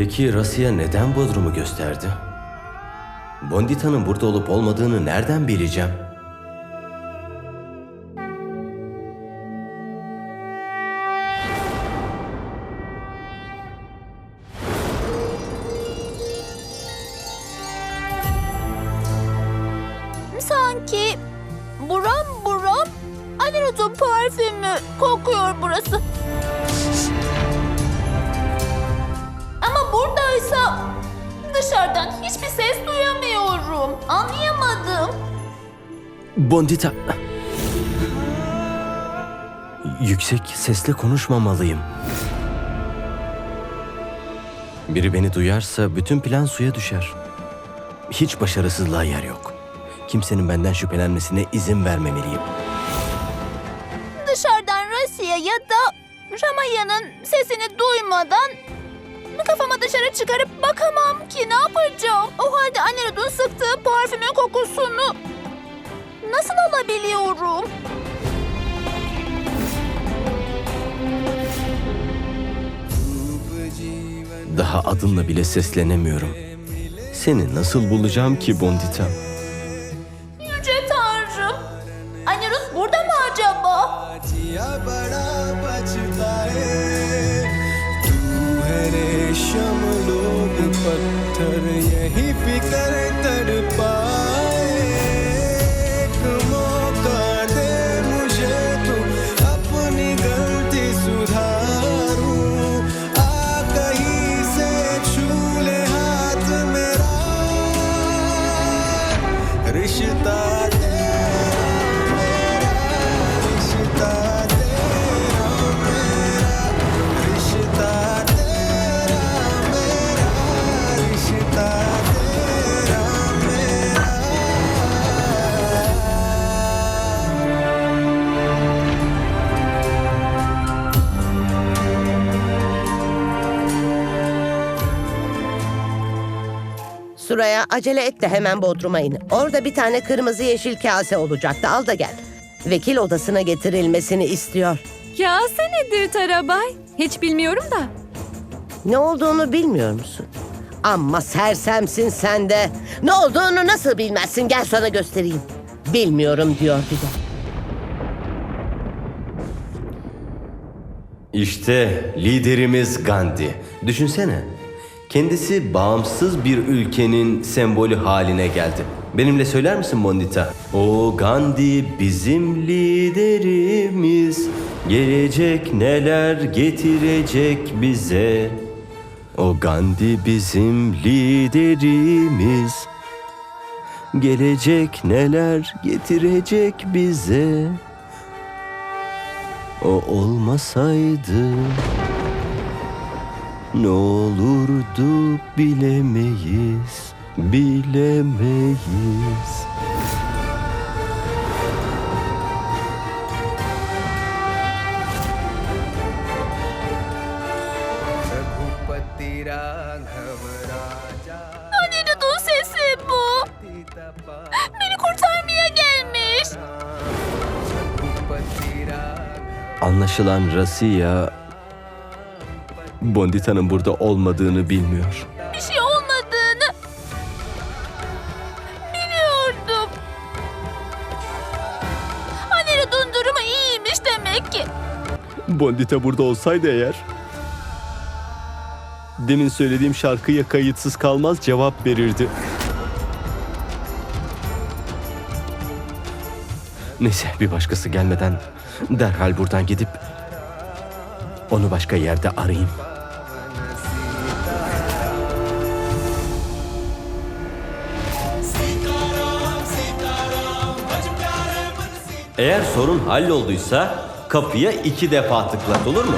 Peki Rasya neden Bodrum'u gösterdi? Bondita'nın burada olup olmadığını nereden bileceğim? Yüksek sesle konuşmamalıyım. Biri beni duyarsa bütün plan suya düşer. Hiç başarısızlığa yer yok. Kimsenin benden şüphelenmesine izin vermemeliyim. Dışarıdan Rasya ya da Ramaya'nın sesini duymadan kafama dışarı çıkarıp bakamam ki ne yapacağım? O halde Anirud'un sıktığı parfümün kokusunu nasıl alabiliyorum? Daha adınla bile seslenemiyorum. Seni nasıl bulacağım ki Bondita? Yüce Tanrım! Anirud burada mı acaba? जिया बड़ा बचताए तू है रेशम लोग पत्थर यही फिकर Suraya acele et de hemen Bodrum'a in. Orada bir tane kırmızı yeşil kase olacaktı. Al da gel. Vekil odasına getirilmesini istiyor. Kase nedir Tarabay? Hiç bilmiyorum da. Ne olduğunu bilmiyor musun? Amma sersemsin sen de. Ne olduğunu nasıl bilmezsin? Gel sana göstereyim. Bilmiyorum diyor bir de. İşte liderimiz Gandhi. Düşünsene. Kendisi bağımsız bir ülkenin sembolü haline geldi. Benimle söyler misin Bondita? O Gandhi bizim liderimiz. Gelecek neler getirecek bize. O Gandhi bizim liderimiz. Gelecek neler getirecek bize. O olmasaydı ne olurdu bilemeyiz, bilemeyiz. Annenin dul sesi bu. Beni kurtarmaya gelmiş. Anlaşılan Rasiya Bondita'nın burada olmadığını bilmiyor. Bir şey olmadığını biliyordum. Anirud'un durumu iyiymiş demek ki. Bondita burada olsaydı eğer Demin söylediğim şarkıya kayıtsız kalmaz cevap verirdi. Neyse bir başkası gelmeden derhal buradan gidip onu başka yerde arayayım. Eğer sorun hallolduysa kapıya iki defa tıklat olur mu?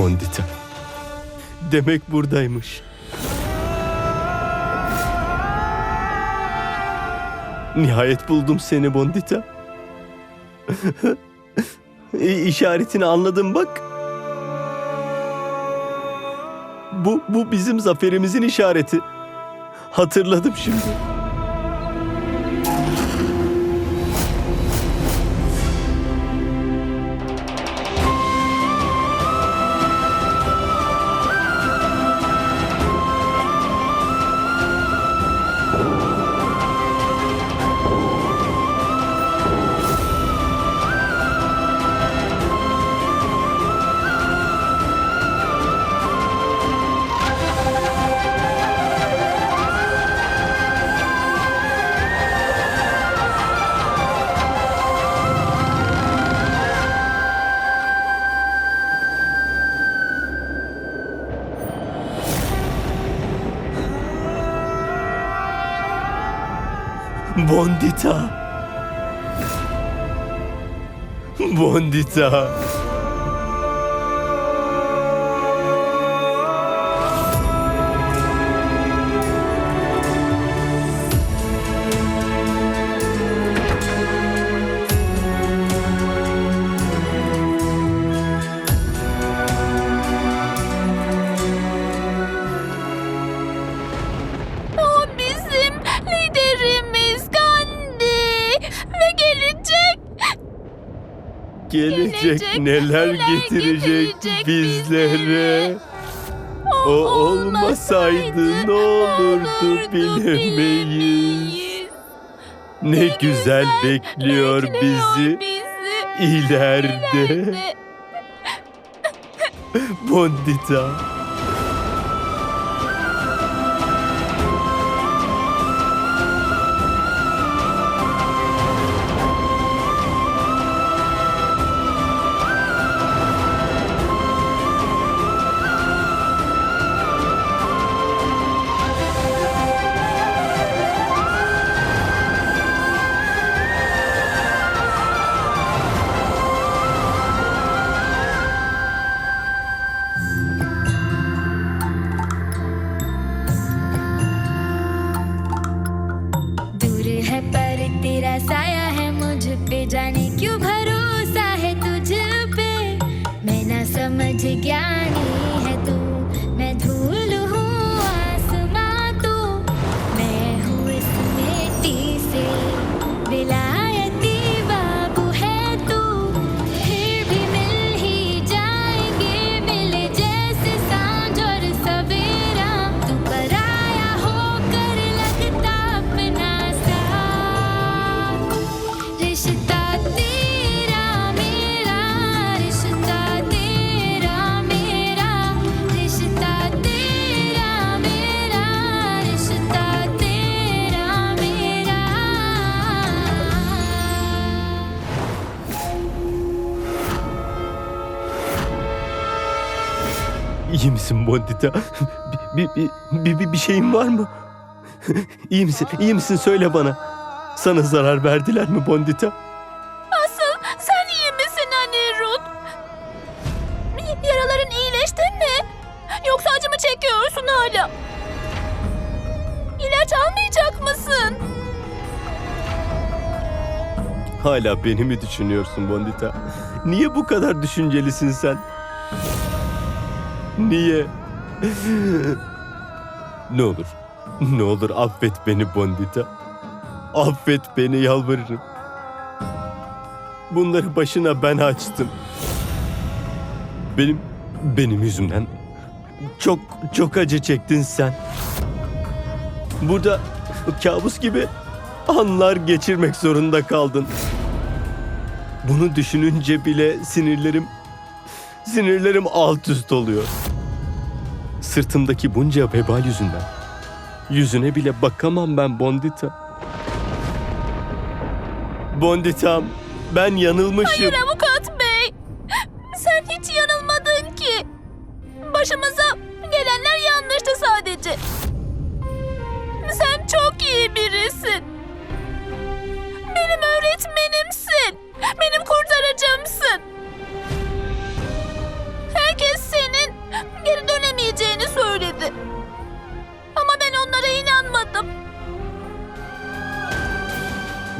Bondita. Demek buradaymış. Nihayet buldum seni Bondita. İşaretini anladım bak. Bu, bu bizim zaferimizin işareti. Hatırladım şimdi. Bondita. Bondita. O Gelecek neler getirecek, getirecek bizlere. O olmasaydı ne olurdu bilemeyiz. Ne güzel bekliyor bizi ileride. Bondita. Misin Bondita? Bir, bir, bir, bir, bir şeyin var mı? İyi misin? İyi misin? Söyle bana. Sana zarar verdiler mi Bondita? Asıl sen iyi misin Anirudh? Yaraların iyileşti mi? Yoksa acı mı çekiyorsun hala? İlaç almayacak mısın? Hala beni mi düşünüyorsun Bondita? Niye bu kadar düşüncelisin sen? Niye? ne olur, ne olur affet beni Bondita. Affet beni yalvarırım. Bunları başına ben açtım. Benim, benim yüzümden çok, çok acı çektin sen. Burada kabus gibi anlar geçirmek zorunda kaldın. Bunu düşününce bile sinirlerim sinirlerim alt üst oluyor. Sırtımdaki bunca vebal yüzünden. Yüzüne bile bakamam ben Bondita. Bonditam, ben yanılmışım. Hayır avukat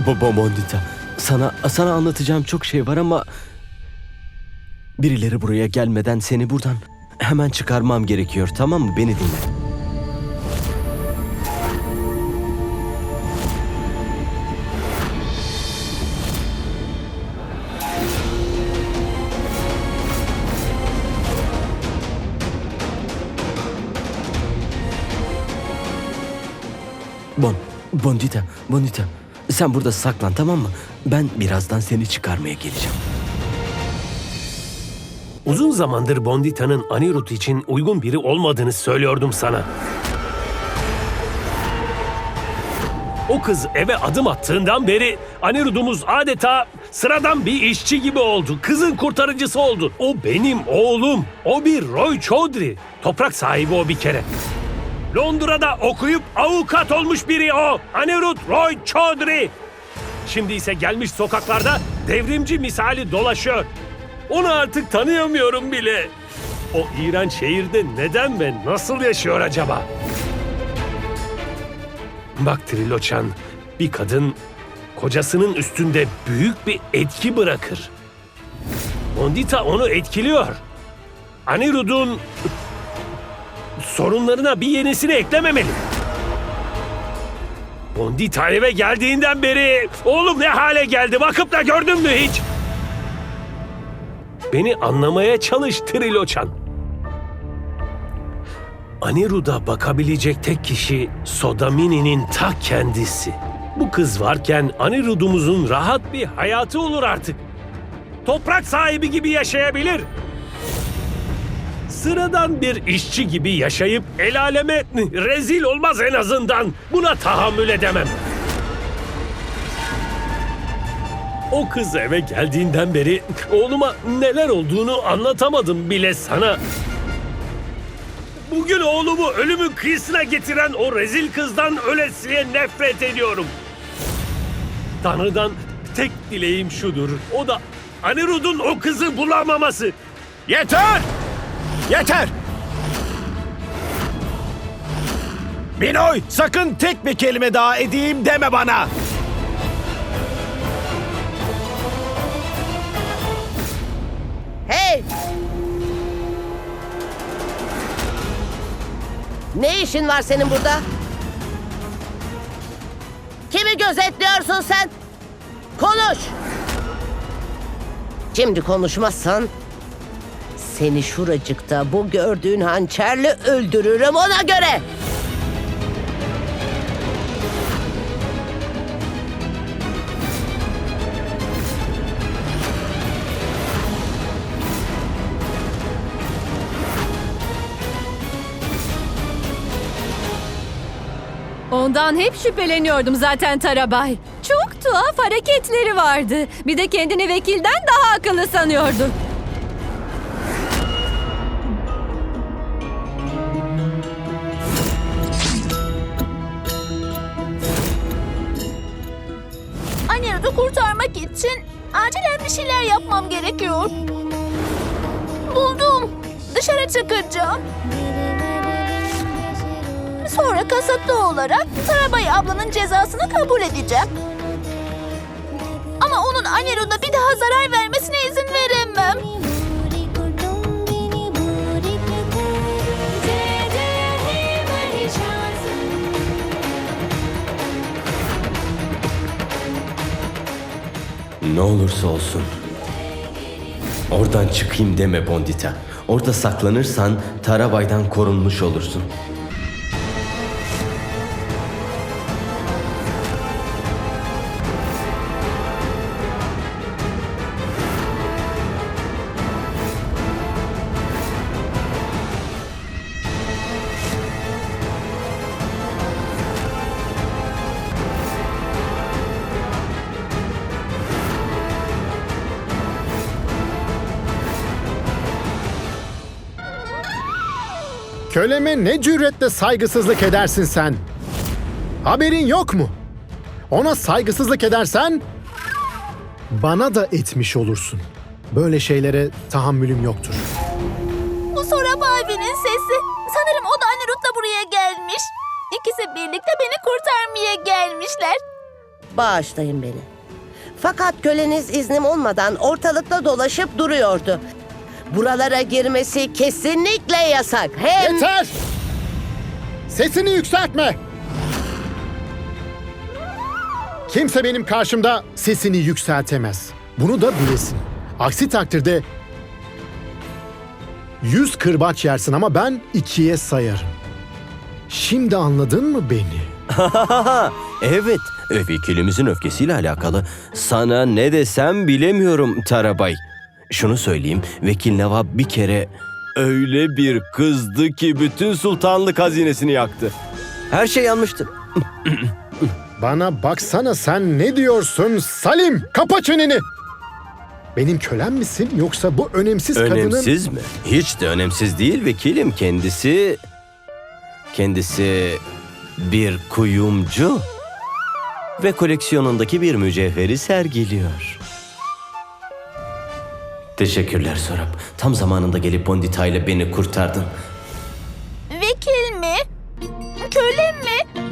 Baba Bondita, sana sana anlatacağım çok şey var ama birileri buraya gelmeden seni buradan hemen çıkarmam gerekiyor. Tamam mı? Beni dinle. Bon, Bondita, Bondita. Sen burada saklan tamam mı? Ben birazdan seni çıkarmaya geleceğim. Uzun zamandır Bondita'nın Anirudh için uygun biri olmadığını söylüyordum sana. O kız eve adım attığından beri Anirudh'umuz adeta sıradan bir işçi gibi oldu. Kızın kurtarıcısı oldu. O benim oğlum. O bir Roy Chaudhry. Toprak sahibi o bir kere. Londra'da okuyup avukat olmuş biri o. Anirudh Roy Chaudhry. Şimdi ise gelmiş sokaklarda devrimci misali dolaşıyor. Onu artık tanıyamıyorum bile. O iğrenç şehirde neden ve nasıl yaşıyor acaba? Bak Triloçan, bir kadın kocasının üstünde büyük bir etki bırakır. Bondita onu etkiliyor. Anirud'un sorunlarına bir yenisini eklememeli. Bondita eve geldiğinden beri oğlum ne hale geldi bakıp da gördün mü hiç? Beni anlamaya çalış Triloçan. Anirud'a bakabilecek tek kişi Sodamini'nin ta kendisi. Bu kız varken Anirud'umuzun rahat bir hayatı olur artık. Toprak sahibi gibi yaşayabilir. Sıradan bir işçi gibi yaşayıp el aleme rezil olmaz en azından. Buna tahammül edemem. O kız eve geldiğinden beri oğluma neler olduğunu anlatamadım bile sana. Bugün oğlumu ölümün kıyısına getiren o rezil kızdan ölesiye nefret ediyorum. Tanrı'dan tek dileğim şudur. O da Anirud'un o kızı bulamaması. Yeter! Yeter! Binoy sakın tek bir kelime daha edeyim deme bana. Hey! Ne işin var senin burada? Kimi gözetliyorsun sen? Konuş! Şimdi konuşmazsan seni şuracıkta bu gördüğün hançerle öldürürüm ona göre. Ondan hep şüpheleniyordum zaten Tarabay. Çok tuhaf hareketleri vardı. Bir de kendini vekilden daha akıllı sanıyordu. Anirud'u kurtarmak için acilen bir şeyler yapmam gerekiyor. Buldum. Dışarı çıkacağım. Sonra kasıtlı olarak Tarabay ablanın cezasını kabul edeceğim. Ama onun Anirud'a bir daha zarar vermesine izin veremem. Ne olursa olsun. Oradan çıkayım deme Bondita. Orada saklanırsan Tarabay'dan korunmuş olursun. Köleme ne cüretle saygısızlık edersin sen? Haberin yok mu? Ona saygısızlık edersen bana da etmiş olursun. Böyle şeylere tahammülüm yoktur. Bu Sorab abinin sesi. Sanırım o da Anirud'la buraya gelmiş. İkisi birlikte beni kurtarmaya gelmişler. Bağışlayın beni. Fakat köleniz iznim olmadan ortalıkta dolaşıp duruyordu. Buralara girmesi kesinlikle yasak. Hem... Yeter! Sesini yükseltme! Kimse benim karşımda sesini yükseltemez. Bunu da bilesin. Aksi takdirde yüz kırbaç yersin ama ben ikiye sayarım. Şimdi anladın mı beni? evet, vekilimizin öfkesiyle alakalı sana ne desem bilemiyorum Tarabay. Şunu söyleyeyim, vekil Nevab bir kere öyle bir kızdı ki bütün sultanlık hazinesini yaktı. Her şey yanmıştı. Bana baksana sen ne diyorsun Salim? Kapa çeneni! Benim kölem misin yoksa bu önemsiz, kadının... Önemsiz mi? Hiç de önemsiz değil vekilim. Kendisi... Kendisi bir kuyumcu ve koleksiyonundaki bir mücevheri sergiliyor. Teşekkürler Sorap. Tam zamanında gelip Bondita ile beni kurtardın. Vekil mi? Köle mi?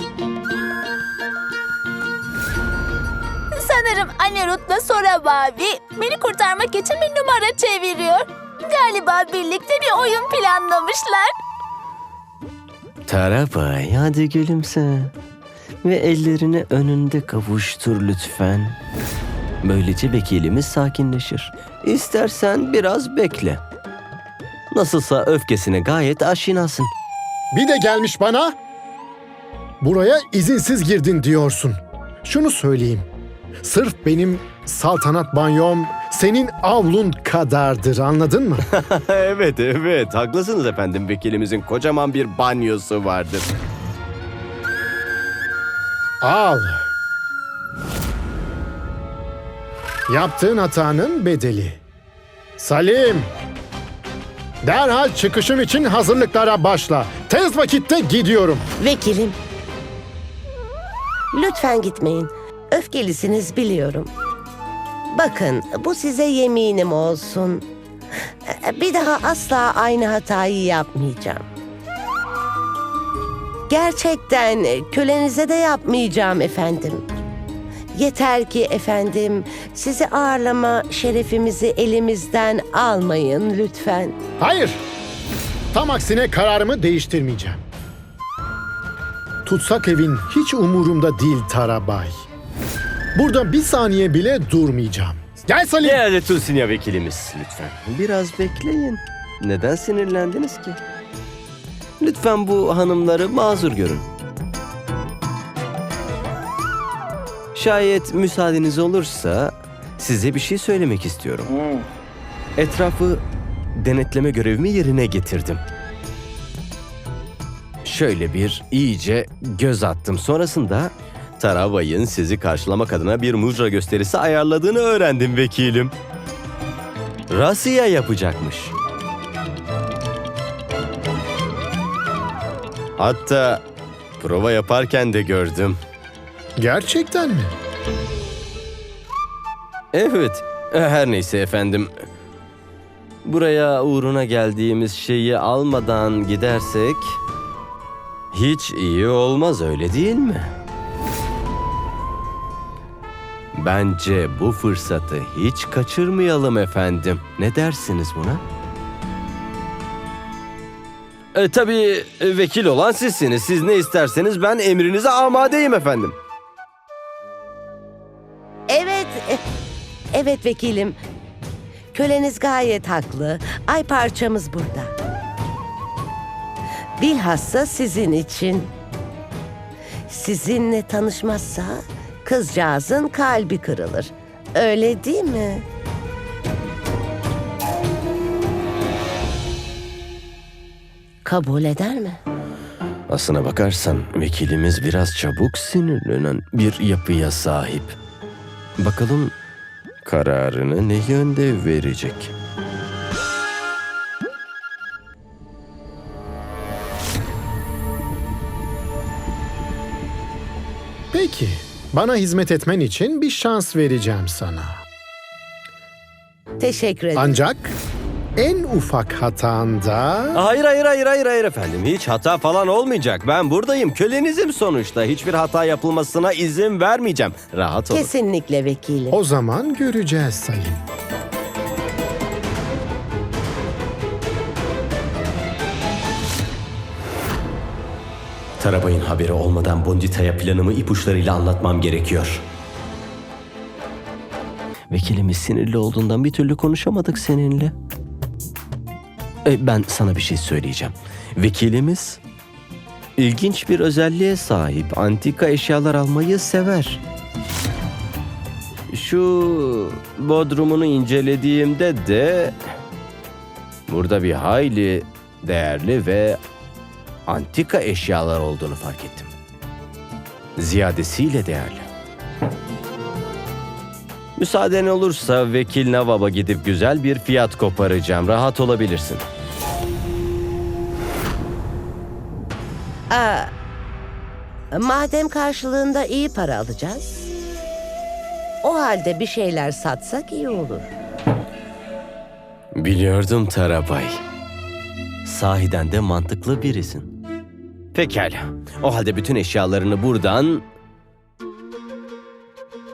Sanırım Anirud'la Sorab abi beni kurtarmak için bir numara çeviriyor. Galiba birlikte bir oyun planlamışlar. Tarabay hadi gülümse. Ve ellerini önünde kavuştur lütfen. Böylece vekilimiz sakinleşir. İstersen biraz bekle. Nasılsa öfkesine gayet aşinasın. Bir de gelmiş bana. Buraya izinsiz girdin diyorsun. Şunu söyleyeyim. Sırf benim saltanat banyom senin avlun kadardır anladın mı? evet evet haklısınız efendim vekilimizin kocaman bir banyosu vardır. Al. Yaptığın hatanın bedeli. Salim. Derhal çıkışım için hazırlıklara başla. Tez vakitte gidiyorum. Vekilim. Lütfen gitmeyin. Öfkelisiniz biliyorum. Bakın bu size yeminim olsun. Bir daha asla aynı hatayı yapmayacağım. Gerçekten kölenize de yapmayacağım efendim. Yeter ki efendim sizi ağırlama şerefimizi elimizden almayın lütfen. Hayır. Tam aksine kararımı değiştirmeyeceğim. Tutsak evin hiç umurumda değil Tarabay. Burada bir saniye bile durmayacağım. Gel Salim. Geldi Tulsinya vekilimiz lütfen. Biraz bekleyin. Neden sinirlendiniz ki? Lütfen bu hanımları mazur görün. Şayet müsaadeniz olursa size bir şey söylemek istiyorum. Etrafı denetleme görevimi yerine getirdim. Şöyle bir iyice göz attım. Sonrasında Taravay'ın sizi karşılamak adına bir mucra gösterisi ayarladığını öğrendim vekilim. Rasiya yapacakmış. Hatta prova yaparken de gördüm. Gerçekten mi? Evet, her neyse efendim. Buraya uğruna geldiğimiz şeyi almadan gidersek hiç iyi olmaz öyle değil mi? Bence bu fırsatı hiç kaçırmayalım efendim. Ne dersiniz buna? E, tabii e, vekil olan sizsiniz. Siz ne isterseniz ben emrinize amadeyim efendim. Evet vekilim. Köleniz gayet haklı. Ay parçamız burada. Bilhassa sizin için. Sizinle tanışmazsa kızcağızın kalbi kırılır. Öyle değil mi? Kabul eder mi? Aslına bakarsan vekilimiz biraz çabuk sinirlenen bir yapıya sahip. Bakalım kararını ne yönde verecek? Peki. Bana hizmet etmen için bir şans vereceğim sana. Teşekkür ederim. Ancak en ufak hatanda Hayır hayır hayır hayır hayır efendim. Hiç hata falan olmayacak. Ben buradayım. Kölenizim sonuçta. Hiçbir hata yapılmasına izin vermeyeceğim. Rahat olun. Kesinlikle vekilim. o zaman göreceğiz sayın. Tarabay'ın haberi olmadan Bondita'ya planımı ipuçlarıyla anlatmam gerekiyor. Vekilimiz sinirli olduğundan bir türlü konuşamadık seninle. E, ben sana bir şey söyleyeceğim. Vekilimiz ilginç bir özelliğe sahip. Antika eşyalar almayı sever. Şu bodrumunu incelediğimde de burada bir hayli değerli ve antika eşyalar olduğunu fark ettim. Ziyadesiyle değerli. Müsaaden olursa Vekil Navab'a gidip güzel bir fiyat koparacağım. Rahat olabilirsin. Aa, madem karşılığında iyi para alacağız, o halde bir şeyler satsak iyi olur. Biliyordum Tarabay. Sahiden de mantıklı birisin. Pekala. O halde bütün eşyalarını buradan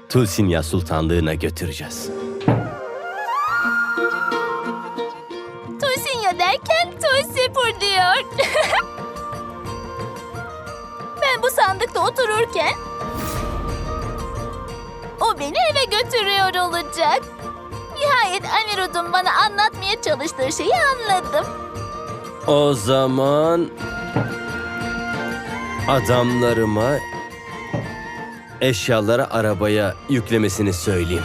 Tulsinya Sultanlığı'na götüreceğiz. Olacak. Nihayet Anirud'un bana anlatmaya çalıştığı şeyi anladım. O zaman adamlarıma eşyaları arabaya yüklemesini söyleyeyim.